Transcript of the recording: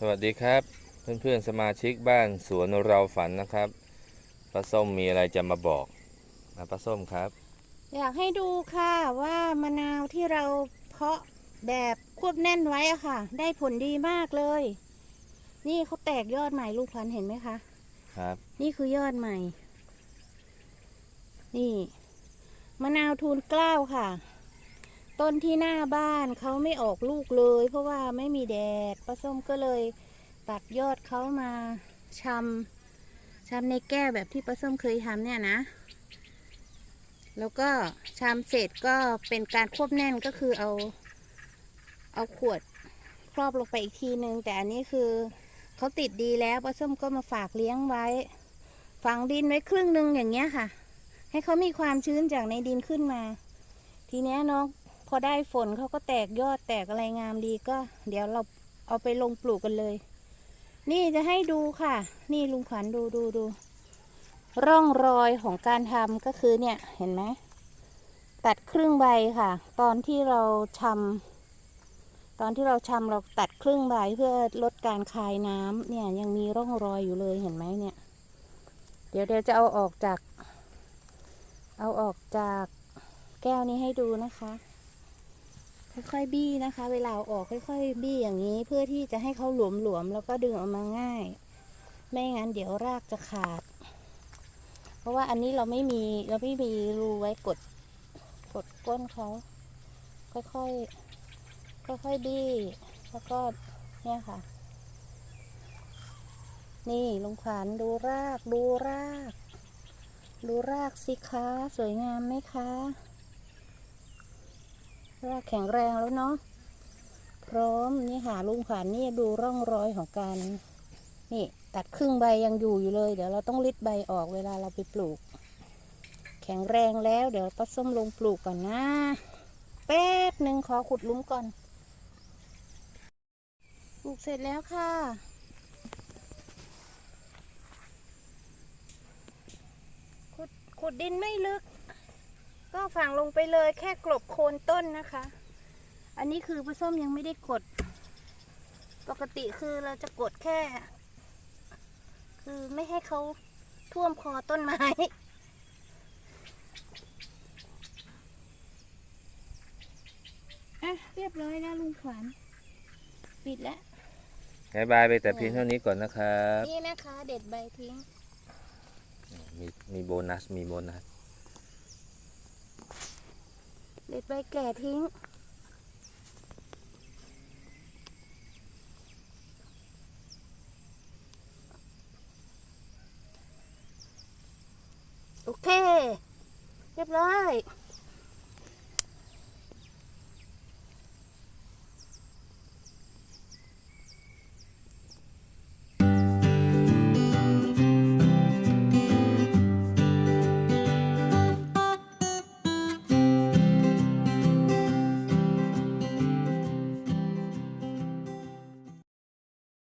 สวัสดีครับ เพื่อนๆสมาชิกบ้านสวนเราฝันนะครับป้าส้มมีอะไรจะมาบอกนะป้าส้มครับ อยากให้ดูค่ะว่ามะนาวที่เราเพาะแบบควบแน่นไว้อะค่ะ ได้ผลดีมากเลย นี่เขาแตกยอดใหม่ลูกพลันเห็นไหมคะ ครับ นี่คือยอดใหม่ นี่มะนาวทูลเกล้าค่ะ ต้นที่หน้าบ้านเขาไม่ออกลูกเลย เพราะว่าไม่มีแดดป้าส้มก็เลยตัดยอดเขามาชำชำในแก้วแบบที่ป้าส้มเคยทำเนี่ยนะ แล้วก็ชาเสร็จก็เป็นการควบแน่นก็คือเอา เอาขวดครอบลงไปอีกทีนึง แต่อันนี้คือเขาติดดีแล้วป้าส้มก็มาฝากเลี้ยงไว้ ฝังดินไว้ครึ่งหนึ่งอย่างเงี้ยค่ะ ให้เขามีความชื้นจากในดินขึ้นมา ทีเนี้ยน้อง พอได้ฝนเขาก็แตกยอดแตกอะไรงามดีก็ เดี๋ยวเราเอาไปลงปลูกกันเลย นี่จะให้ดูค่ะ นี่ลุงขวัญดูดูดู ร่องรอยของการทำก็คือเนี่ยเห็นไหมตัดครึ่งใบค่ะ ตอนที่เราชำตอนที่เราชำเราตัดครึ่งใบเพื่อลดการคายน้ำเนี่ยยังมีร่องรอยอยู่เลยเห็นไหมเนี่ย เดี๋ยวเดี๋ยวจะเอาออกจาก เอาออกจากแก้วนี้ให้ดูนะคะ ค่อยๆบี้นะคะ เวลาออกค่อย ๆ บี้อย่างนี้เพื่อที่จะให้เขาหลวมๆแล้วก็ดึงออกมาง่าย ไม่งั้นเดี๋ยวรากจะขาด เพราะว่าอันนี้เราไม่มีเราไม่มีรูไว้กดกดก้นเขาค่อยๆค่อยๆบี้แล้วก็เนี่ยค่ะ นี่ลงขวัญดูรากดูราก ดูรากสิคะสวยงามไหมคะ ราแข็งแรงแล้วเนาะพร้อมนี่ค่ะลุงขวัญนี่ดูร่องรอยของการนี่ตัดครึ่งใบยังอยู่อยู่เลย เดี๋ยวเราต้องริดใบออกเวลาเราไปปลูก แข็งแรงแล้วเดี๋ยวป้าส้มลงปลูกก่อนนะแป๊บหนึ่งขอขุดลุมก่อนปลูกเสร็จแล้วค่ะขุดขุดดินไม่ลึก ก็ฝังลงไปเลยแค่กลบโคนต้นนะคะ อันนี้คือป้าส้มยังไม่ได้กด ปกติคือเราจะกดแค่ คือไม่ให้เขาท่วมคอต้นไม้อะเรียบร้อยแล้วลุงขวัญปิดแล้วบายบายไปแต่เพียงเท่านี้ก่อนนะครับ นี่นะคะ เด็ดใบทิ้ง มีมีโบนัส มีโบนัส เด็ดใบแก่ทิ้ง โอเค เรียบร้อย